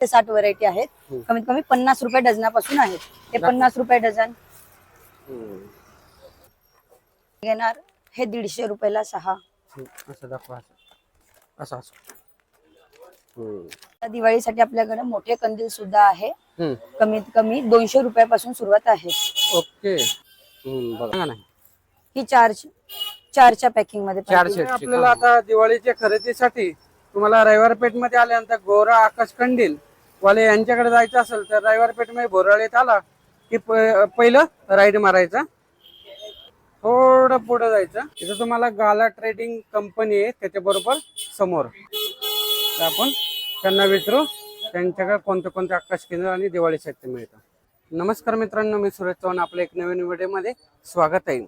ते साठ व्हरायटी आहेत. कमीत कमी पन्नास रुपये डझनापासून आहेत हे पन्नास रुपये डझन. घेणार हे दीडशे रुपयाला सहा हम्म. असं दाखवा असं असं असं हम्म. आता दिवाळीसाठी आपल्याकडे मोठे कंदील सुद्धा आहे. कमीत कमी दोनशे रुपयापासून सुरुवात आहे ओके बघा. ही चार चारच्या पॅकिंगमध्ये चार पडतील. सेटची आपल्याला आता दिवाळीच्या खरेदीसाठी तुम्हाला रविवार पेठमध्ये आल्यानंतर गोरा आकाश कंदील वाले यांच्याकडे जायचं असेल तर रविवार पेठमध्ये आला की प- पहिलं राईड मारायचा. थोडं पुढे जायचं. तिथं तुम्हाला गाला ट्रेडिंग कंपनी आहे त्याच्याबरोबर समोर. तर आपण त्यांना विचारू त्यांच्याकडे कोणते कोणते आकाश केंद्र आणि दिवाळी साहित्य मिळतं. नमस्कार मित्रांनो मी सुरेश चव्हाण आपल्या एक नवीन व्हिडिओमध्ये स्वागत आहे.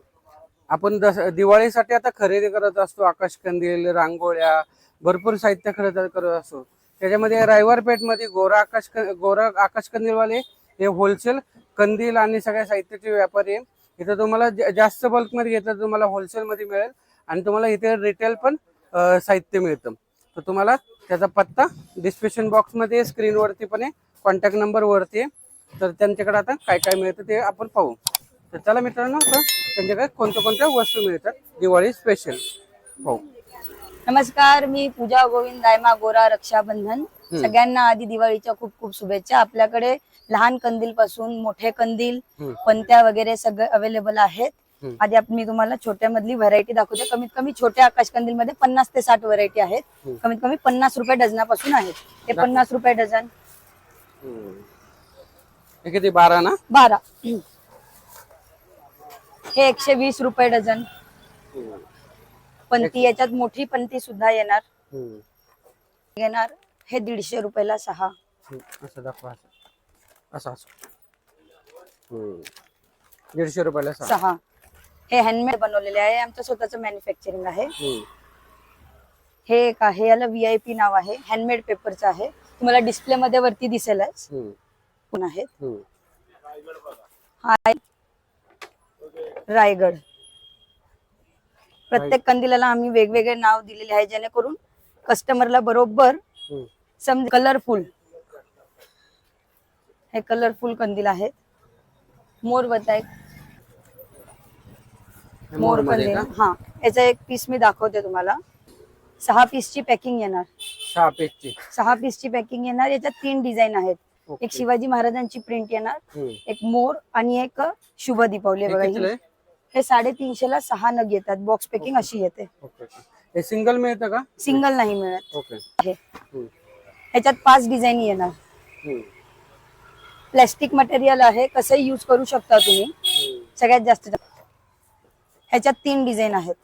आपण दस दिवाळीसाठी आता खरेदी करत असतो आकाश कंदील रांगोळ्या भरपूर साहित्य खरेदी करत असतो. त्याच्यामध्ये रविवार पेठमध्ये गोरा आकाश गोरा आकाश कंदीलवाले हे होलसेल कंदील आणि सगळ्या साहित्याचे व्यापारी आहे इथं तुम्हाला ज- जास्त बल्कमध्ये घेतलं तुम्हाला होलसेलमध्ये मिळेल आणि तुम्हाला इथे रिटेल पण साहित्य मिळतं. तर तुम्हाला त्याचा पत्ता डिस्क्रिप्शन बॉक्समध्ये स्क्रीनवरती पण आहे. कॉन्टॅक्ट नंबरवरती आहे. तर त्यांच्याकडे आता काय काय मिळतं ते आपण पाहू. तर चला मित्रांनो त्यांच्याकडे कोणत्या कोणत्या वस्तू मिळतात? दिवाळी स्पेशल पाहू. नमस्कार मी पूजा गोविंद दायमा गोरा रक्षाबंधन. सगळ्यांना आधी दिवाळीच्या खूप खूप शुभेच्छा. आपल्याकडे लहान कंदील पासून मोठे कंदील. पंत्या वगैरे सगळे अवेलेबल आहेत. आधी आपण मी तुम्हाला छोट्या मधली व्हरायटी दाखवते. कमीत कमी छोट्या आकाश कंदील मध्ये पन्नास ते साठ व्हरायटी आहेत. कमीत कमी पन्नास रुपये डझनापासून आहेत. हे पन्नास रुपये डझन. किती? बारा ना? बारा. हे एकशे वीस रुपये डझन. पंती याच्यात मोठी पंती सुद्धा येणार. हम्म. येणार. हे दीडशे रुपयाला सहा. हम्म. असं दाखवा असं. असं असं. हम्म. दीडशे रुपयाला सहा. सहा. हे हँडमेड बनवलेले आहे. आमचं स्वतःचं मॅन्युफॅक्चरिंग आहे. हम्म. हे एक आहे. याला व्हीआयपी नाव आहे. हँडमेड पेपरचं आहे. तुम्हाला डिस्प्ले मध्ये वरती दिसेलच. हम्म. पण आहेत. हम्म. हा आहे. रायगड. प्रत्येक कंदिलाला आम्ही वेगवेगळे नाव दिलेले आहे जेणेकरून कस्टमरला बरोबर. समज कलरफुल हे कलरफुल कंदील आहेत. मोर बताय मोर कंदील. हा. याचा एक पीस मी दाखवते तुम्हाला. सहा पीसची पॅकिंग येणार. सहा पेजची सहा पीसची पॅकिंग येणार. याच्यात तीन डिझाईन आहेत. एक शिवाजी महाराजांची प्रिंट येणार. एक मोर आणि एक शुभ दीपावली. बघा ही. साडेतीनशे ला सहा नग येतात. बॉक्स पॅकिंग अशी येते. ओके. हे सिंगल मिळतं का? सिंगल नाही मिळत. ओके हम्म. ह्याच्यात पाच डिझाईन येणार. हम्म. प्लॅस्टिक मटेरियल आहे. कसंही युज करू शकता तुम्ही. हम्म. सगळ्यात जास्त ह्याच्यात तीन डिझाईन आहेत.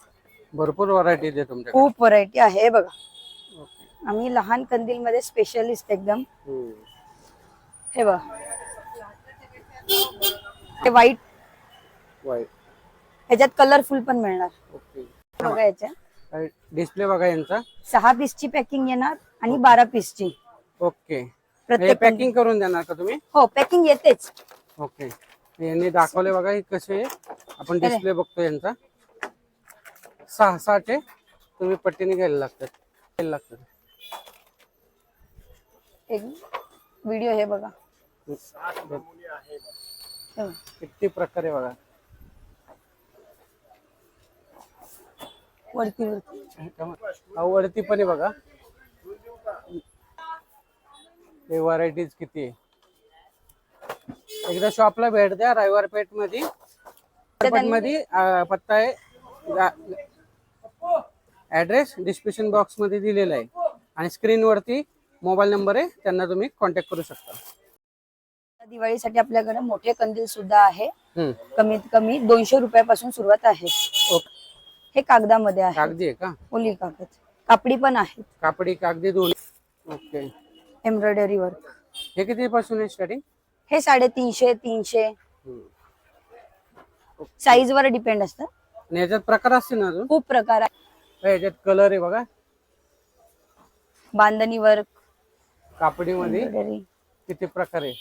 भरपूर व्हरायटी आहे तुमच्याकडे. खूप व्हरायटी आहे. हे बघा. ओके. आम्ही लहान कंदील मध्ये स्पेशलिस्ट एकदम. हम्म. हे बघा. हे व्हाईट वाईट ह्याच्यात कलरफुल पण मिळणार. ओके. बघा याच्या. डिस्प्ले बघा यांचा? सहा पीसची पॅकिंग येणार आणि बारा पीसची ओके. हे प्रत्येक पॅकिंग करून देणार का तुम्ही? हो पॅकिंग येतेच. ओके. यांनी दाखवले बघा हे कसे आहे. आपण डिस्प्ले बघतो यांचा. सहा सहाचे तुम्ही पट्टीने घ्यायला लागतात. घ्यायला लागतात. एक व्हिडिओ हे बघा. हे बघा. किती प्रकारे बघा. वरती वरती. आवडती पण आहे बघा. हे व्हरायटीज किती आहे? एकदा शॉपला भेट द्या रविवार पेठमध्ये मध्ये पत्ता आहे. ऍड्रेस डिस्क्रिप्शन बॉक्समध्ये दिलेला आहे. आणि स्क्रीन वरती मोबाईल नंबर आहे त्यांना तुम्ही कॉन्टॅक्ट करू शकता. दिवाळीसाठी आपल्याकडे मोठे कंदील सुद्धा आहे. कमीत कमी दोनशे रुपयापासून सुरुवात आहे. ओके. हे कागदामध्ये आहे. कागदी आहे का? ओली कागद. कापडी पण आहे कापडी कागदी दोन ओके. Embroidery work. हे किती पासून आहे स्टार्टिंग हे साडेतीनशे तीनशे. साईज वर डिपेंड असतं. आणि याच्यात प्रकार असतील ना अजून? खूप प्रकार आहे. याच्यात कलर आहे बघा. बांधणी वर्क. कापडीमध्ये एम्ब्रॉयडरी. किती प्रकार आहे?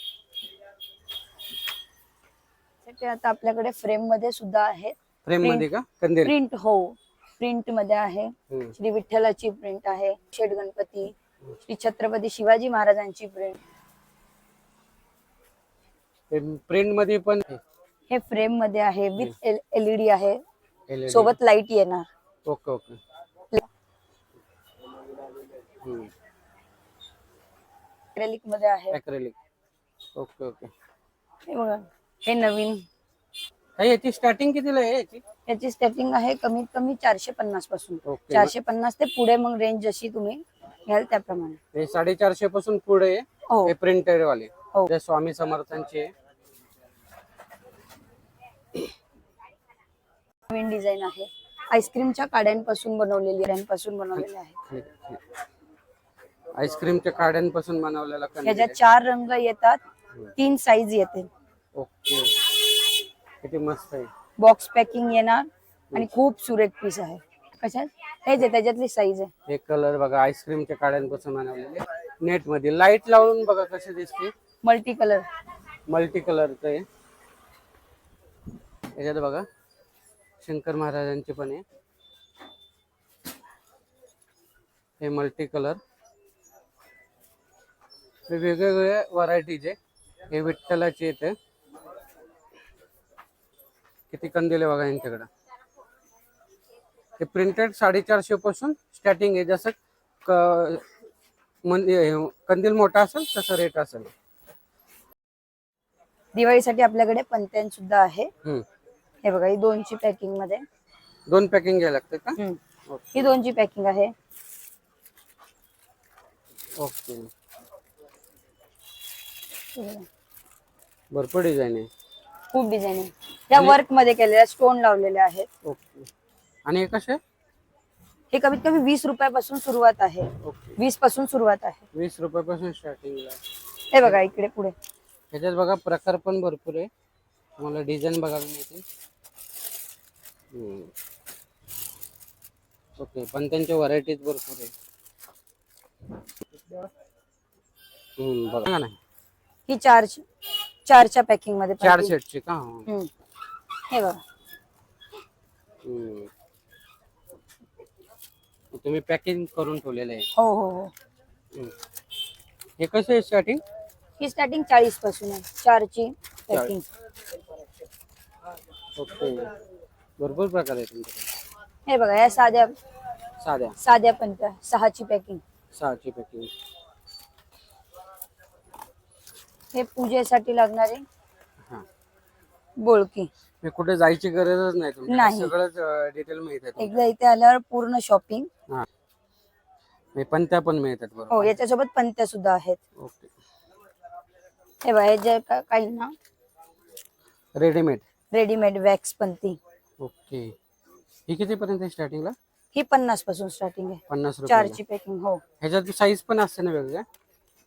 ते आता आपल्याकडे फ्रेममध्ये सुद्धा आहे फ्रेममध्ये का? कंदील प्रिंट हो. प्रिंटमध्ये आहे. हम्म. श्री विठ्ठलाची प्रिंट आहे. शेठ गणपती श्री छत्रपती शिवाजी महाराजांची प्रिंट प्रिंटमध्ये पण हे फ्रेममध्ये आहे. विथ एलईडी आहे. LED. सोबत लाइट येणार. Okay okay. मध्ये आहे. Okay okay. हे बघा. हे नवीन. ताई, याची स्टार्टिंग कितीला आहे याची? याची स्टार्टिंग आहे कमीत कमी चारशे पन्नासपासून. ओके चारशे पन्नास ते पुढे मग रेंज जशी तुम्ही घ्याल त्याप्रमाणे. हे साडेचारशे पासून पुढे आहे. हो. हे प्रिंटेड वाले हो. जे स्वामी समर्थांचे. आहे. नवीन डिझाईन आहे. आईस्क्रीमच्या काड्यांपासून बनवलेली काड्यांपासून बनवलेले आहे. आईस्क्रीमच्या काड्यांपासून बनवलेला कंदील आहे. चार रंग येतात तीन साईज येते ओके. किती मस्त आहे. बॉक्स पॅकिंग येणार आणि खूप सुरेख पीस आहे. कशात? हेच आहे त्याच्यातली साईज आहे. हे कलर बघा आईस्क्रीमच्या काड्यांपासून बनवलेले. नेटमध्ये. लाइट लावून बघा कसे दिसते. मल्टी कलर मल्टी कलरचं आहे. याच्यात बघा शंकर महाराजांचे पण आहे. हे मल्टी कलर हे वेगवेगळ्या व्हरायटीचे हे विठ्ठलाचे येते किती कंदिले बघा यांच्याकडं? हे प्रिंटेड साडेचारशे पासून स्टार्टिंग आहे. जसं कंदील मोठा असेल तसं रेट असेल. दिवाळीसाठी आपल्याकडे पंत्यान सुद्धा आहे. हे बघा ही दोनची पॅकिंगमध्ये. दोन पॅकिंग घ्यायला लागते का. ही दोनची पॅकिंग आहे. ओके. भरपूर डिझाईन आहे खूप डिझाईन या वर्कमध्ये केलेल्या स्टोन लावलेले आहेत. ओके. आणि हे कसे? हे कमीत कमी वीस रुपयापासून सुरुवात आहे. ओके. वीसपासून सुरुवात आहे. वीस रुपयापासून स्टार्टिंग हे बघा इकडे पुढे. ह्याच्यात बघा प्रकार पण भरपूर आहे. तुम्हाला डिझाईन बघायला मिळतील. ओके पण त्यांच्या व्हरायटीज भरपूर आहे. हम्म, बघा. ना ही चार चारच्या पॅकिंग मध्ये चार packing. सेटची का? हा. हम्म. हे बघा. हम्म. तुम्ही पॅकिंग करून ठेवलेलं आहे. हो हो हो. हम्म. हे कसं आहे स्टार्टिंग ही स्टार्टिंग चाळीस पासून आहे. चारची पॅकिंग. ओके. भरपूर प्रकार आहे तुमच्याकडे. हे बघा या साध्या साध्या. साध्या पंत्या सहाची पॅकिंग. सहाची पॅकिंग. हे पूजेसाठी लागणारे हा. बोळकी. हे कुठे जायची गरजच नाही तुम्हाला नाही. सगळंच डिटेल एकदा इथे आल्यावर पूर्ण शॉपिंग हा. हे पण त्या पण मिळतात बरोबर. हो याच्यासोबत पंत्या सुद्धा आहेत. ओके. हे बघा हे जे का- काही ना? रेडीमेड रेडीमेड वॅक्स पंती ओके. ही किती पर्यंत स्टार्टिंगला ही पन्नासपासून स्टार्टिंग आहे. पन्नास रुपये चारची पॅकिंग हो. ह्याच्यात साईज पण असते ना वेगळ्या?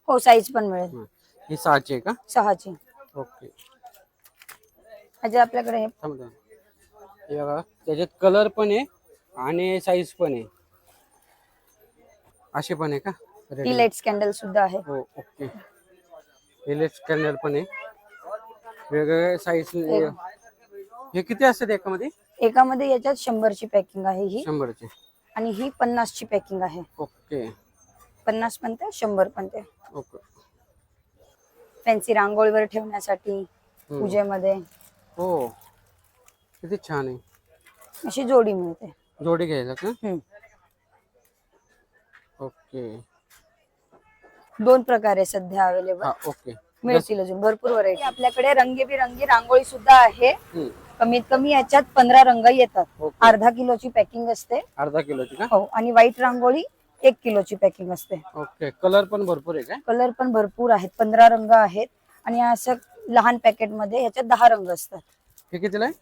हो साईज पण मिळेल. हा. ही सहाची आहे का? सहाची. ओके. आपल्याकडे हे थांब थांब. हे बघा त्याच्यात कलर पण आहे आणि साईज पण आहे. अशी पण आहे का? टी? लाइट स्कॅन्डल सुद्धा आहे. हो ओके. इलेक्ट स्कॅनर पण आहे. वेगवेगळे साईज हे किती असतात एकामध्ये? एकामध्ये याच्यात शंभरची पॅकिंग आहे ही. शंभरचे. आणि ही पन्नासची पॅकिंग आहे. ओके. पन्नास पण ते शंभर पण ते. ओके. फॅन्सी रांगोळीवर ठेवण्यासाठी हम्म. पूजेमध्ये. हो. किती छान आहे. अशी जोडी मिळते. जोडी घ्यायला का? हम्म. ओके. दोन प्रकारे सध्या अवेलेबल हा ओके. मिळतील अजून. भरपूर व्हरायटी आपल्याकडे रंगीबिरंगी रांगोळी सुद्धा आहे. हम्म. कमीत कमी याच्यात पंधरा रंग येतात. ओके. अर्धा किलोची पॅकिंग असते. अर्धा किलोची का? हो आणि व्हाईट रांगोळी एक किलोची पॅकिंग असते. ओके कलर पण भरपूर आहे काय? कलर पण भरपूर आहेत पंधरा रंग आहेत आणि असं लहान पॅकेटमध्ये ह्याच्यात दहा रंग असतात. हे कितीला आहे?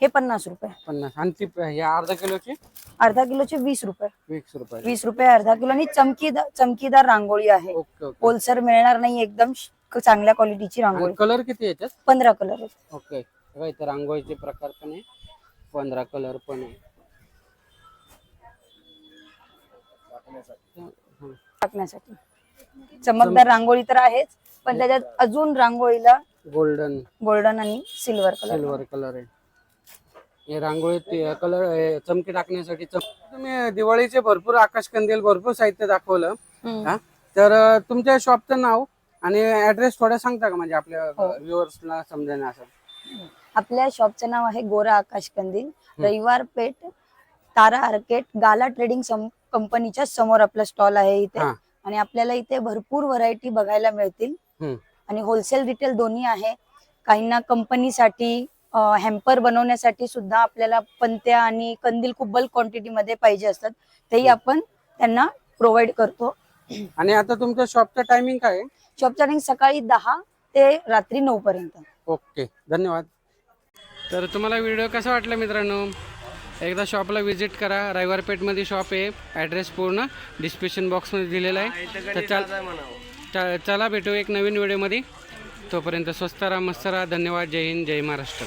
हे पन्नास रुपये. पन्नास. आणि ती या अर्धा किलोची? अर्धा किलोचे वीस रुपये. वीस रुपये. वीस रुपये अर्धा किलो आणि चमकीदार चमकीदार रांगोळी आहे. ओके मिळणार नाही एकदम श- चांगल्या क्वालिटीची रांगोळी. कलर किती आहे पंधरा कलर आहेत. ओके. बघा इथे रांगोळीचे प्रकार पण आहे. पंधरा कलर पण आहे. टाकण्यासाठी. चमकदार रांगोळी तर आहेच पण त्याच्यात अजून रांगोळीला गोल्डन गोल्डन आणि सिल्वर कलर सिल्वर कलर आहे. हे रांगोळी कलर चमकी टाकण्यासाठी चम- तुम्ही दिवाळीचे भरपूर आकाश कंदील भरपूर साहित्य दाखवलं. हा? तर अं, तुमच्या शॉपचं नाव आणि ऍड्रेस थोडा सांगता का? म्हणजे आपल्या हो. व्ह्युअर्सला समजेन असं. आपल्या शॉपचं नाव आहे गोरा आकाश कंदील रविवार पेठ तारा आर्केट गाला ट्रेडिंग कंपनीच्या समोर आपला स्टॉल आहे इथे. हा. आणि आपल्याला इथे भरपूर व्हरायटी बघायला मिळतील. हम्म. आणि होलसेल रिटेल दोन्ही आहे. काहींना कंपनीसाठी हॅम्पर बनवण्यासाठी सुद्धा आपल्याला पंत्या आणि कंदील खूप बल्क क्वांटिटी मध्ये पाहिजे असतात. तेही आपण त्यांना प्रोव्हाइड करतो. आणि आता तुमचं शॉपचं टायमिंग काय आहे? शॉपचा टाइम सकाळी दहा ते रात्री नऊ पर्यंत ओके धन्यवाद. तर तुम्हाला व्हिडिओ कसा वाटला मित्रांनो? एकदा शॉपला व्हिजिट करा. रविवार पेठमध्ये शॉप आहे. ॲड्रेस पूर्ण डिस्क्रिप्शन बॉक्समध्ये दिलेला आहे. तर चल च- चला भेटू एक नवीन व्हिडिओमध्ये. तोपर्यंत स्वस्त राहा मस्त राहा. धन्यवाद. जय हिंद. जय महाराष्ट्र.